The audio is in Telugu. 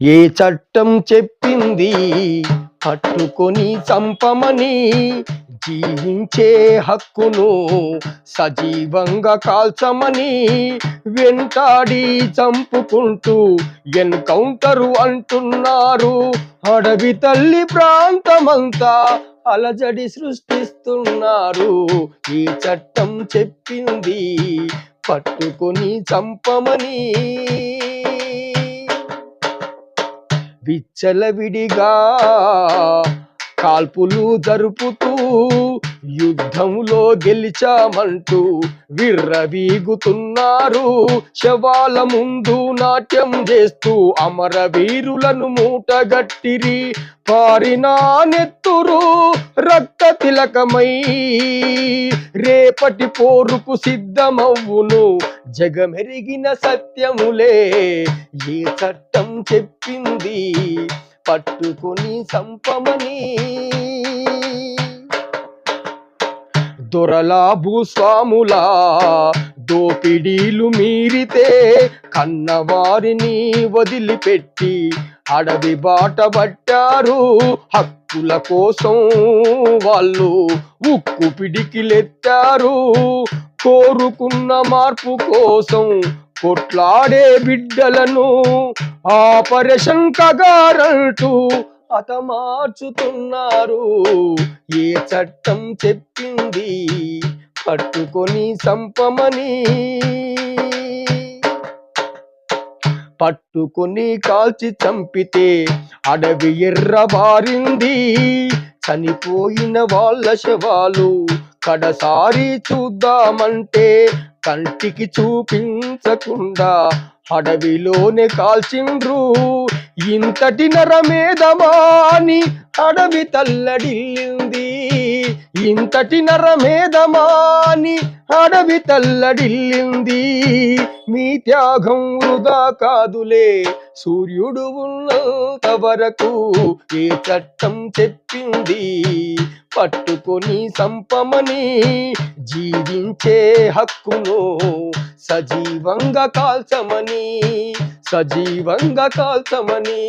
ఏ చట్టం చెప్పింది? పట్టుకొని చంపమని జీవించే హక్కును సజీవంగా కాల్చమని వెంటాడి చంపుకుంటూ ఎన్కౌంటరు అంటున్నారు. అడవి తల్లి ప్రాంతమంతా అలజడి సృష్టిస్తున్నారు. ఈ చట్టం చెప్పింది పట్టుకొని చంపమని విచ్చలవిడిగా కాల్పులు జరుపుతూ యుద్ధంలో గెలిచామంటూ విర్రవీగుతున్నారు. శవాల ముందు నాట్యం చేస్తూ అమరవీరులను మూటగట్టిరి. పారినా నెత్తురు రక్త తిలకమై రేపటి పోరుకు సిద్ధమవ్వును. జగమెరిగిన సత్యములే ఏ చట్టం చెప్పింది? పట్టుకొని సంపమని. దొరలా భూస్వాములా దోపిడీలు మీరితే కన్నవారిని వదిలిపెట్టి అడవి బాట పట్టారు హక్కుల కోసం. వాళ్ళు ఉక్కు పిడికిలెత్తారు కోరుకున్న మార్పు కోసం కొట్లాడే బిడ్డలను ఆపరేషన్ కగారంటూ హతమార్చుతున్నారు. ఏ చట్టం చెప్పింది? పట్టుకొని సంపమని పట్టుకొని కాల్చి చంపితే అడవి ఎర్రబారింది. చనిపోయిన వాళ్ళ శవాలు కడసారి చూద్దామంటే కంటికి చూపించకుండా అడవిలోనే కాల్చిండ్రు. ఇంతటి నరమేధమాని అడవి తల్లడిల్లింది. ఇంతటి నరమేధమాని అడవి తల్లడిల్లింది. మీ త్యాగం వృధా కాదులే సూర్యుడు ఉన్నంత వరకు ఏ చట్టం చెప్పింది? పట్టుకొని సంపమని జీవించే హక్కును సజీవంగా కాల్చమని సజీవంగా కాల్చమని.